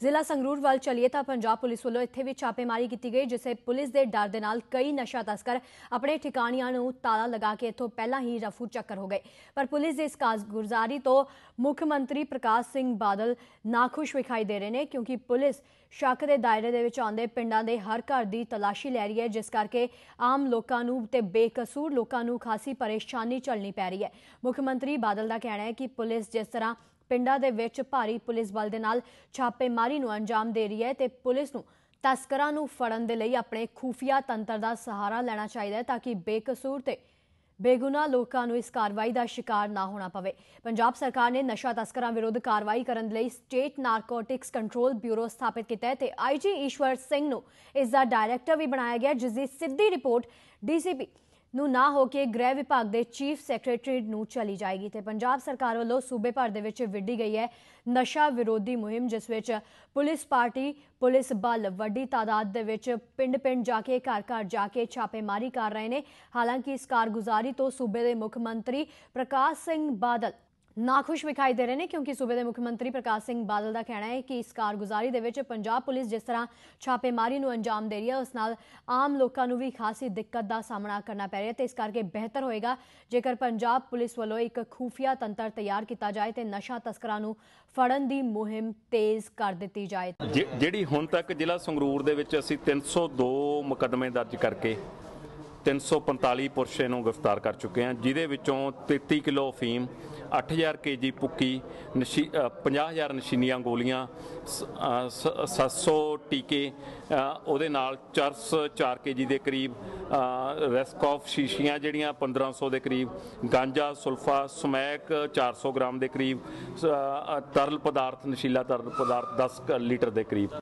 ਜ਼ਿਲ੍ਹਾ ਸੰਗਰੂਰ ਵੱਲ ਚਲੀਏ ਤਾਂ ਪੰਜਾਬ ਪੁਲਿਸ ਵੱਲੋਂ ਇੱਥੇ ਵੀ ਛਾਪੇਮਾਰੀ ਕੀਤੀ ਗਈ, ਜਿਸੇ ਪੁਲਿਸ ਦੇ ਡਰ ਦੇ ਨਾਲ ਕਈ ਨਸ਼ਾ ਤਸਕਰ ਆਪਣੇ ਠਿਕਾਣਿਆਂ ਨੂੰ ਤਾਲਾ ਲਗਾ ਕੇ ਇੱਥੋਂ ਪਹਿਲਾਂ ਹੀ ਰਫੂ ਚੱਕਰ ਹੋ ਗਏ। ਪਰ ਪੁਲਿਸ ਦੀ ਇਸ ਕਾਰਗੁਜ਼ਾਰੀ ਤੋਂ ਮੁੱਖ ਮੰਤਰੀ ਪ੍ਰਕਾਸ਼ ਸਿੰਘ ਬਾਦਲ ਨਾਖੁਸ਼ ਵਿਖਾਈ ਦੇ ਰਹੇ ਨੇ, ਕਿਉਂਕਿ ਪੁਲਿਸ ਸ਼ੱਕ ਦੇ ਦਾਇਰੇ ਦੇ ਵਿੱਚ ਆਉਂਦੇ ਪਿੰਡਾਂ ਦੇ ਹਰ ਘਰ ਦੀ ਤਲਾਸ਼ੀ ਲੈ ਰਹੀ ਹੈ, ਜਿਸ ਕਰਕੇ ਆਮ ਲੋਕਾਂ ਨੂੰ ਤੇ ਬੇਕਸੂਰ ਲੋਕਾਂ ਨੂੰ ਖਾਸੀ ਪਰੇਸ਼ਾਨੀ ਝੱਲਣੀ ਪੈ ਰਹੀ ਹੈ। ਮੁੱਖ ਮੰਤਰੀ ਬਾਦਲ ਦਾ ਕਹਿਣਾ ਹੈ ਕਿ ਪੁਲਿਸ ਜਿਸ ਤਰ੍ਹਾਂ ਪਿੰਡਾਂ ਦੇ ਵਿੱਚ ਭਾਰੀ ਪੁਲਿਸ ਬਲ ਦੇ ਨਾਲ ਛਾਪੇਮਾਰੀ ਨੂੰ ਅੰਜਾਮ ਦੇ ਰਹੀ ਹੈ ਤੇ ਪੁਲਿਸ ਨੂੰ ਤਸਕਰਾਂ ਨੂੰ ਫੜਨ ਦੇ ਲਈ ਆਪਣੇ ਖੂਫੀਆ ਤੰਤਰ ਦਾ ਸਹਾਰਾ ਲੈਣਾ ਚਾਹੀਦਾ ਹੈ ਤਾਂ ਕਿ ਬੇਕਸੂਰ ਤੇ ਬੇਗੁਨਾਹ ਲੋਕਾਂ ਨੂੰ ਇਸ ਕਾਰਵਾਈ ਦਾ ਸ਼ਿਕਾਰ ਨਾ ਹੋਣਾ ਪਵੇ। ਪੰਜਾਬ ਸਰਕਾਰ ਨੇ ਨਸ਼ਾ ਤਸਕਰਾਂ ਵਿਰੁੱਧ ਕਾਰਵਾਈ ਕਰਨ ਲਈ ਸਟੇਟ ਨਾਰਕੋਟਿਕਸ ਕੰਟਰੋਲ ਬਿਊਰੋ ਸਥਾਪਿਤ ਕੀਤਾ ਹੈ ਤੇ ਆਈਜੀ ਈਸ਼ਵਰ ਸਿੰਘ ਨੂੰ ਇਸ ਦਾ ਡਾਇਰੈਕਟਰ ਵੀ ਬਣਾਇਆ ਗਿਆ, ਜਿਸ ਦੀ ਸਿੱਧੀ ਰਿਪੋਰਟ ਡੀਸੀਪੀ ਨੂੰ ਨਾ ਹੋ ਕੇ ਗ੍ਰਹਿ ਵਿਭਾਗ ਦੇ ਚੀਫ ਸੈਕਟਰੀ ਨੂੰ ਚਲੀ ਜਾਏਗੀ ਤੇ ਪੰਜਾਬ ਸਰਕਾਰ ਵੱਲੋਂ ਸੂਬੇ ਭਰ ਦੇ ਵਿੱਚ ਵਿੱਢੀ ਗਈ ਹੈ ਨਸ਼ਾ ਵਿਰੋਧੀ ਮੁਹਿੰਮ, ਜਿਸ ਵਿੱਚ ਪੁਲਿਸ ਪਾਰਟੀ, ਪੁਲਿਸ ਬਲ, ਵੱਡੀ ਤਾਦਾਦ ਦੇ ਵਿੱਚ ਪਿੰਡ-ਪਿੰਡ ਜਾ ਕੇ, ਘਰ-ਘਰ ਜਾ ਕੇ ਛਾਪੇਮਾਰੀ ਕਰ ਰਹੇ ਨੇ। ਹਾਲਾਂਕਿ ਇਸ ਕਾਰਗੁਜ਼ਾਰੀ ਤੋਂ ਸੂਬੇ ਦੇ ਮੁੱਖ ਮੰਤਰੀ ਪ੍ਰਕਾਸ਼ ਸਿੰਘ ਬਾਦਲ ਨਾਖੁਸ਼ ਵਿਖਾਈ ਦੇ ਰਹੇ ਨੇ ਕਿਉਂਕਿ ਸੂਬੇ ਦੇ ਮੁੱਖ ਮੰਤਰੀ ਪ੍ਰਕਾਸ਼ ਸਿੰਘ ਬਾਦਲ ਦਾ ਕਹਿਣਾ ਹੈ ਕਿ ਇਸ ਕਾਰਗੁਜ਼ਾਰੀ ਦੇ ਵਿੱਚ ਪੰਜਾਬ ਪੁਲਿਸ ਜਿਸ ਤਰ੍ਹਾਂ ਛਾਪੇਮਾਰੀ ਨੂੰ ਅੰਜਾਮ ਦੇ ਰਹੀ ਹੈ, ਉਸ ਨਾਲ ਆਮ ਲੋਕਾਂ ਨੂੰ ਵੀ ਖਾਸੀ ਦਿੱਕਤ ਦਾ ਸਾਹਮਣਾ ਕਰਨਾ ਪੈ ਰਿਹਾ ਤੇ ਇਸ ਕਰਕੇ ਬਿਹਤਰ ਹੋਏਗਾ ਜੇਕਰ ਪੰਜਾਬ ਪੁਲਿਸ ਵੱਲੋਂ ਇੱਕ ਖੂਫੀਆ ਤੰਤਰ ਤਿਆਰ ਕੀਤਾ ਜਾਏ ਤੇ ਨਸ਼ਾ ਤਸਕਰਾਂ ਨੂੰ ਫੜਨ ਦੀ ਮੁਹਿੰਮ ਤੇਜ਼ ਕਰ ਦਿੱਤੀ ਜਾਏ। ਜਿਹੜੀ ਹੁਣ ਤੱਕ ਜ਼ਿਲ੍ਹਾ ਸੰਗਰੂਰ ਦੇ ਵਿੱਚ ਅਸੀਂ 302 ਮੁਕੱਦਮੇ ਦਰਜ ਕਰਕੇ 345 ਪੁਰਸ਼ੇ ਨੂੰ ਗ੍ਰਿਫਤਾਰ ਕਰ ਚੁੱਕੇ ਹਾਂ, ਜਿਹਦੇ ਵਿੱਚੋਂ 33 ਕਿਲੋ ਅਫੀਮ 8000 ਕੇਜੀ ਪੁੱਕੀ ਨਸ਼ੀ ਅ, 50000 ਨਸ਼ੀਨੀਆਂ ਗੋਲੀਆਂ ਸ- ਅ, ਸ- 700 ਟੀਕੇ ਉਹਦੇ ਨਾਲ ਚਰਸ 4 ਕੇਜੀ ਦੇ ਕਰੀਬ ਰੈਸਕੋਫ ਸ਼ੀਸ਼ੀਆਂ ਜਿਹੜੀਆਂ 1500 ਦੇ ਕਰੀਬ ਗਾਂਜਾ ਸੁਲਫਾ ਸਮੈਕ 400 ਗ੍ਰਾਮ ਦੇ ਕਰੀਬ ਤਰਲ ਪਦਾਰਥ ਨਸ਼ੀਲਾ ਤਰਲ ਪਦਾਰਥ 10 ਕ ਲੀਟਰ ਦੇ ਕਰੀਬ।